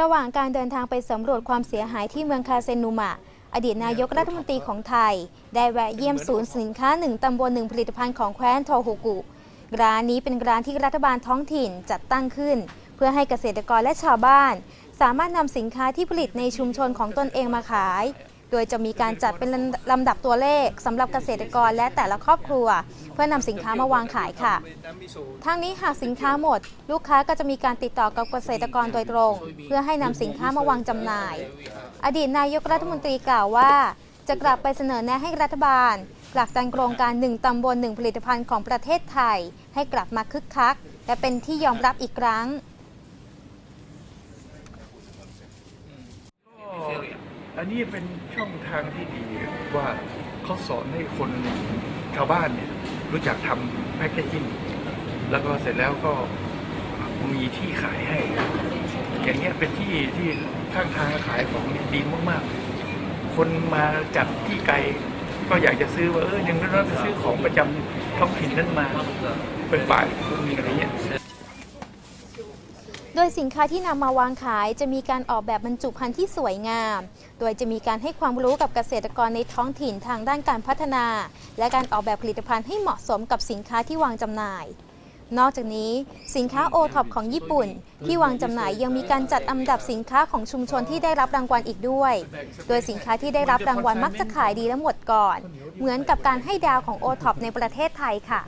ระหว่างการเดินทางไปสำรวจความเสียหายที่เมืองคาเซนูมะ อดีตนายกรัฐมนตรีของไทย ได้แวะเยี่ยมศูนย์สินค้าหนึ่งตำบลหนึ่งผลิตภัณฑ์ของแคว้นโทฮูกุ ร้านนี้เป็นร้านที่รัฐบาลท้องถิ่นจัดตั้งขึ้น เพื่อให้เกษตรกรและชาวบ้าน สามารถนำสินค้าที่ผลิตในชุมชนของตนเองมาขาย โดยจะมีการจัดเป็นลำดับตัวเลขสำหรับเกษตรกรและแต่ละครอบครัว เพื่อนำสินค้ามาวางขายค่ะ ทั้งนี้หากสินค้าหมด ลูกค้าก็จะมีการติดต่อกับเกษตรกรโดยตรง เพื่อให้นำสินค้ามาวางจำหน่าย อดีตนายกรัฐมนตรีกล่าวว่า จะกลับไปเสนอแนะให้รัฐบาลผลักดันโครงการหนึ่งตำบลหนึ่งผลิตภัณฑ์ของประเทศไทย ให้กลับมาคึกคัก และเป็นที่ยอมรับอีกครั้ง ก็ อันนี้เป็นช่องทางที่ดีว่าเขาสอนให้คนชาวบ้านเนี่ยรู้จักทำแพ็คเกจิ้งแล้วก็เสร็จแล้วก็มีที่ขายให้ อย่างเงี้ยเป็นที่ที่ข้างทางขายของเนี่ยดีมากๆ คนมาจากที่ไกลก็อยากจะซื้อว่าเออย่างนั้นเราไปซื้อของประจำท้องถิ่นนั้นมาไปฝากนมีอะไรเงี้ย ดยสินค้าที่นำมาวางขายจะมีการออกแบบบรรจุภัณฑ์ที่สวยงาม โดยจะมีการให้ความรู้กับเกษตรกรในท้องถิ่นทางด้านการพัฒนา และการออกแบบผลิตภัณฑ์ให้เหมาะสมกับสินค้าที่วางจำหน่าย นอกจากนี้ สินค้าโอท็อปของญี่ปุ่น ที่วางจำหน่ายยังมีการจัดอันดับสินค้าของชุมชนที่ได้รับรางวัลอีกด้วย โดยสินค้าที่ได้รับรางวัลมักจะขายดีและหมดก่อน เหมือนกับการให้ดาวของโอท็อปในประเทศไทยค่ะ